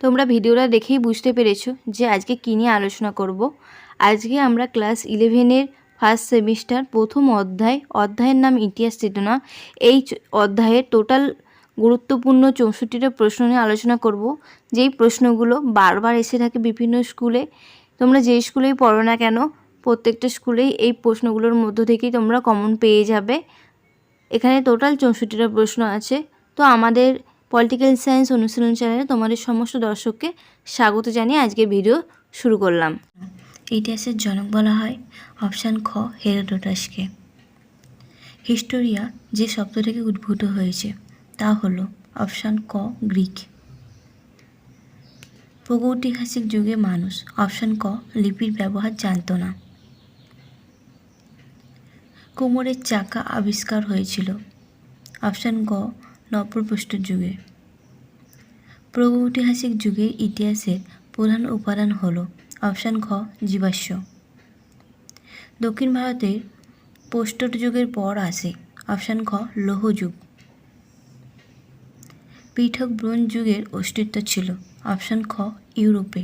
তোমরা ভিডিওটা দেখেই বুঝতে পেরেছ যে আজকে কী নিয়ে আলোচনা করব। আজকে আমরা ক্লাস ইলেভেনের ফার্স্ট সেমিস্টার প্রথম অধ্যায়, অধ্যায়ের নাম ইতিহাস চেতনা। এই অধ্যায়ের টোটাল গুরুত্বপূর্ণ চৌষট্টিটা প্রশ্ন নিয়ে আলোচনা করব। যেই প্রশ্নগুলো বারবার এসে থাকে বিভিন্ন স্কুলে, তোমরা যে স্কুলেই পড়ো না কেন, প্রত্যেকটা স্কুলেই এই প্রশ্নগুলোর মধ্য থেকেই তোমরা কমন পেয়ে যাবে। এখানে টোটাল চৌষট্টিটা প্রশ্ন আছে। তো আমাদের পলিটিক্যাল সায়েন্স অনুশীলন চ্যানেলে তোমাদের সমস্ত দর্শককে স্বাগত জানিয়ে আজকে ভিডিও শুরু করলাম। ইতিহাসের জনক বলা হয় অপশান খ, হেরোডোটাসকে। হিস্টোরিয়া যে শব্দ থেকে উদ্ভূত হয়েছে, তা হলো অপশান ক, গ্রিক। প্রাগৈতিহাসিক যুগে মানুষ, অপশান ক, লিপির ব্যবহার জানত না। কোমরের চাকা আবিষ্কার হয়েছিল। অপশান গ নব্যপ্রস্তর যুগে। প্রাগৈতিহাসিক যুগের ইতিহাসের প্রধান উপাদান হল অপশান খ জীবাশ্ম। দক্ষিণ ভারতের প্রস্তর যুগের পর আসে অপশান খ লৌহ যুগ। পৃথক ব্রোঞ্জ যুগের অস্তিত্ব ছিল অপশান খ ইউরোপে।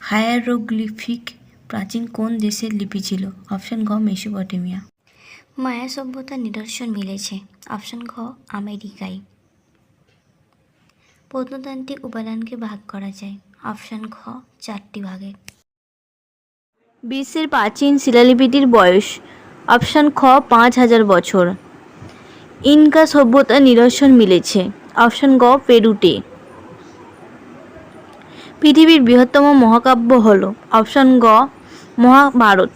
হায়ারোগ্লিফিক প্রাচীন কোন দেশের লিপি ছিল? অপশান ঘ, মেসোপটেমিয়া। মায়া সভ্যতার নিদর্শন মিলেছে। অপশান খ আমেরিকায়। প্রত্নতান্ত্রিক উপাদানকে ভাগ করা যায়। অপশান খ চারটি ভাগে। বিশ্বের প্রাচীন শিলালিপিটির বয়স। অপশান খ, পাঁচ হাজার বছর। ইনকা সভ্যতার নিদর্শন মিলেছে। অপশান গ পেরুটে। পৃথিবীর বৃহত্তম মহাকাব্য হল। অপশান গ মহাভারত।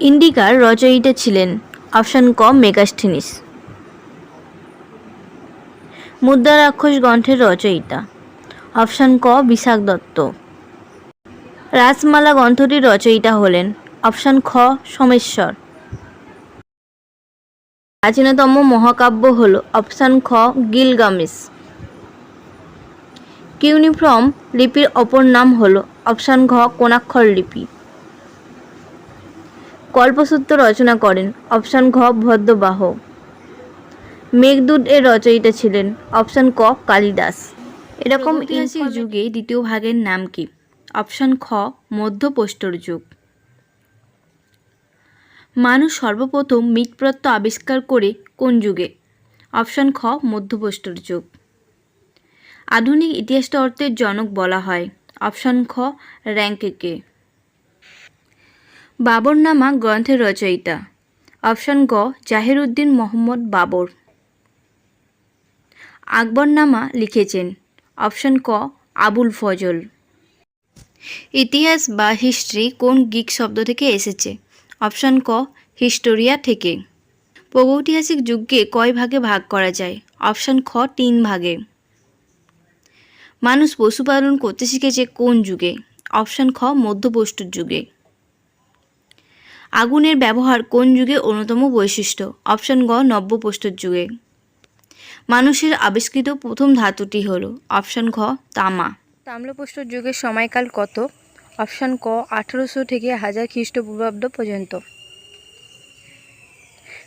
ইন্ডিকার রচয়িতা ছিলেন অপশান ক মেগাস্থিনিস মুদ্রা রাক্ষস গ্রন্থের রচয়িতা। অপশান ক বিশাখ দত্ত। রাসমালা গ্রন্থটির রচয়িতা হলেন অপশান খ সোমেশ্বর। প্রাচীনতম মহাকাব্য হল অপশান খ গিলগামিস। কিউনিফর্ম লিপির অপর নাম হল অপশান ঘ কোণাক্ষর লিপি। কল্পসূত্র রচনা করেন। অপশান ঘ ভদ্রবাহ। মেঘদূত এর রচয়িতা ছিলেন। অপশান ক কালিদাস। এরকম ঐতিহাসিক যুগে দ্বিতীয় ভাগের নাম কি? অপশান খ মধ্যপ্রস্তর যুগ। মানুষ সর্বপ্রথম মৃৎপ্রত্য আবিষ্কার করে কোন যুগে? অপশান খ মধ্যপ্রস্তর যুগ। আধুনিক ইতিহাস তত্ত্বের জনক বলা হয়। অপশান খ র্যাঙ্কেকে। বাবরনামা গ্রন্থের রচয়িতা। অপশান গ জাহিরুদ্দিন মোহাম্মদ বাবর। আকবরনামা লিখেছেন। অপশান ক, আবুল ফজল। ইতিহাস বা হিস্ট্রি কোন গিক শব্দ থেকে এসেছে? অপশান ক, হিস্টোরিয়া থেকে। প্রাগৈতিহাসিক যুগকে কয় ভাগে ভাগ করা যায়? অপশান খ, তিন ভাগে। মানুষ পশুপালন করতে শিখেছে কোন যুগে? অপশান খ মধ্যপ্রস্তর যুগে। আগুনের ব্যবহার কোন যুগে অন্যতম বৈশিষ্ট্য? অপশান গ নব্যপ্রস্তর যুগে। মানুষের আবিষ্কৃত প্রথম ধাতুটি হল। অপশান ঘ, তামা। তাম্রপ্রস্তর যুগের সময়কাল কত? অপশান ক, আঠারোশো থেকে হাজার খ্রিস্টপূর্বাব্দ পর্যন্ত।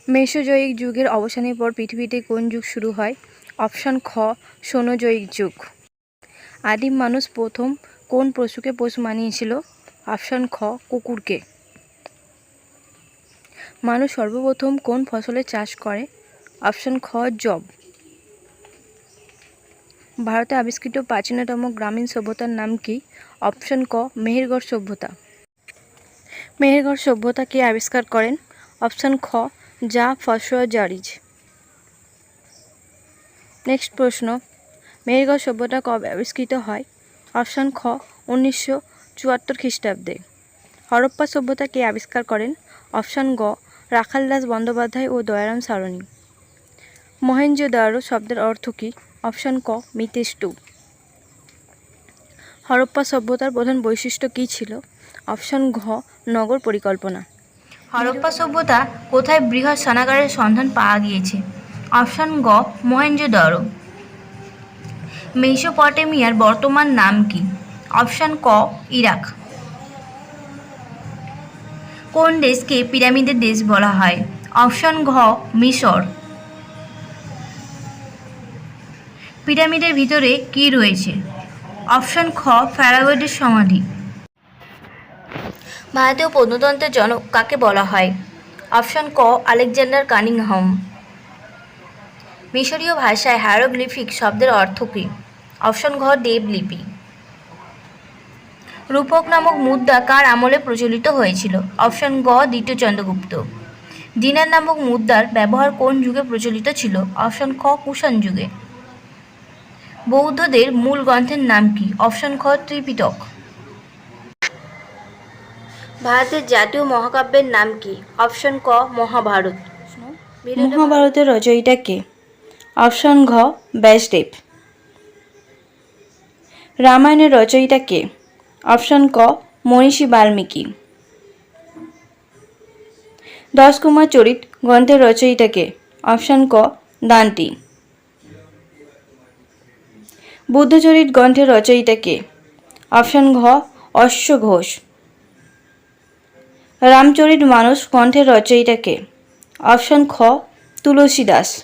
মেসোজয়িক যুগের অবসানের পর পৃথিবীতে কোন যুগ শুরু হয়? অপশান খ সোনোজয়িক যুগ। আদিম মানুষ প্রথম কোন পশুকে পশু মানিয়েছিল? অপশান খ, কুকুরকে। মানুষ সর্বপ্রথম কোন ফসলের চাষ করে? অপশান খ, জব। ভারতে আবিষ্কৃত প্রাচীনতম গ্রামীণ সভ্যতার নাম কি? অপশান ক, মেহেরগড় সভ্যতা। মেহেরগড় সভ্যতা কে আবিষ্কার করেন? অপশান খ যা ফসোয়াজারিজ নেক্সট প্রশ্ন, মেহেরগড় সভ্যতা কবে আবিষ্কৃত হয়? অপশান খ, উনিশশো চুয়াত্তর খ্রিস্টাব্দে। হরপ্পা সভ্যতা কে আবিষ্কার করেন? অপশান গ রাখালদাস বন্দ্যোপাধ্যায় ও দয়ারাম সারণী। মহেঞ্জোদারো শব্দের অর্থ কী? অপশান ক মিতেষ্টু হরপ্পা সভ্যতার প্রধান বৈশিষ্ট্য কী ছিল? অপশান ঘ, নগর পরিকল্পনা। হরপ্পা সভ্যতা কোথায় বৃহৎ স্নানাগারের সন্ধান পাওয়া গিয়েছে? অপশান গ মহেঞ্জোদারো মেসোপটেমিয়ার বর্তমান নাম কি? অপশান ক, ইরাক। কোন দেশকে পিরামিডের দেশ বলা হয়? অপশান ঘ, মিশর। পিরামিডের ভিতরে কি রয়েছে? অপশন খ ফ্যারাওয়েডের সমাধি। ভারতীয় প্রত্নতন্ত্রের জনক কাকে বলা হয়? অপশন ক, আলেকজান্ডার কানিংহাম। মিশরীয় ভাষায় হ্যারোগ্লিফিক শব্দের অর্থ কী? অপশন ঘ, দেবলিপি। রূপক নামক মুদ্রা কার আমলে প্রচলিত হয়েছিল? অপশন গ দ্বিতীয় চন্দ্রগুপ্ত। দিনার নামক মুদ্রার ব্যবহার কোন যুগে প্রচলিত ছিল? অপশন খ কুষাণ যুগে। বৌদ্ধদের মূল গ্রন্থের নাম কি? অপশন খ ত্রিপিটক। ভারতের জাতীয় মহাকাব্যের নাম কি? অপশন ক মহাভারত। মহাভারতের রচয়িতা কে? অপশন ঘ ব্যাসদেব। রামায়ণের রচয়িতা কে? অপশন ক, মনীষী বাল্মীকি। দশ কুমার চরিত গ্রন্থের রচয়িতাকে। অপশন ক, দান্তি। বুদ্ধচরিত গ্রন্থের রচয়িতাকে। অপশন ঘ, অশ্ব ঘোষ। রামচরিত মানস গ্রন্থের রচয়িতাকে। অপশন খ, তুলসী দাস।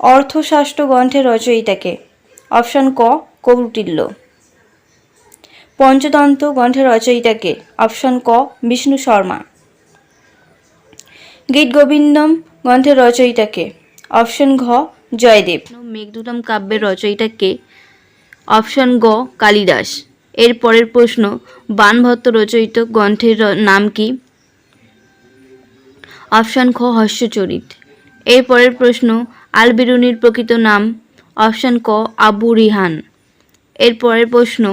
অর্থশাস্ত্র গ্রন্থের রচয়িতাকে। অপশন ক কৌটিল্য পঞ্চতন্ত্র গ্রন্থের রচয়িতাকে অপশন ক, বিষ্ণু শর্মা। গীত গোবিন্দম গ্রন্থের রচয়িতাকে অপশন ঘ, জয়দেব। মেঘদূতম কাব্যের রচয়িতা কে অপশন গ, কালিদাস। এর পরের প্রশ্ন, বানভট্ট রচয়িত গ্রন্থের নাম কি? অপশন খ, হর্ষচরিত। এর পরের প্রশ্ন, আলবিরুনির প্রকৃত নাম? অপশন ক, আবু রিহান। এর পরের প্রশ্ন।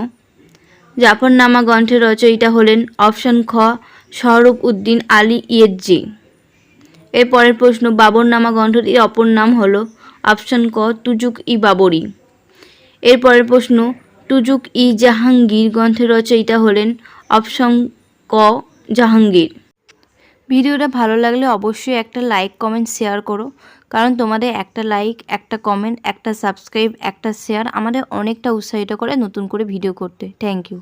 জাফরনামা গ্রন্থের রচয়িতা হলেন অপশন খ শহরুখ উদ্দিন আলী ইয়েজ্জি এর পরের প্রশ্ন, বাবরনামা গ্রন্থটির অপর নাম হল অপশন ক, তুজুক ই বাবরি। এর পরের প্রশ্ন, তুজুক ই জাহাঙ্গীর গ্রন্থের রচয়িতা হলেন অপশন ক, জাহাঙ্গীর। ভিডিওটা ভালো লাগলে অবশ্যই একটা লাইক, কমেন্ট, শেয়ার করো। কারণ তোমাদের একটা লাইক একটা কমেন্ট একটা সাবস্ক্রাইব একটা শেয়ার আমাদের অনেকটা উৎসাহিত করে নতুন করে ভিডিও করতে। Thank you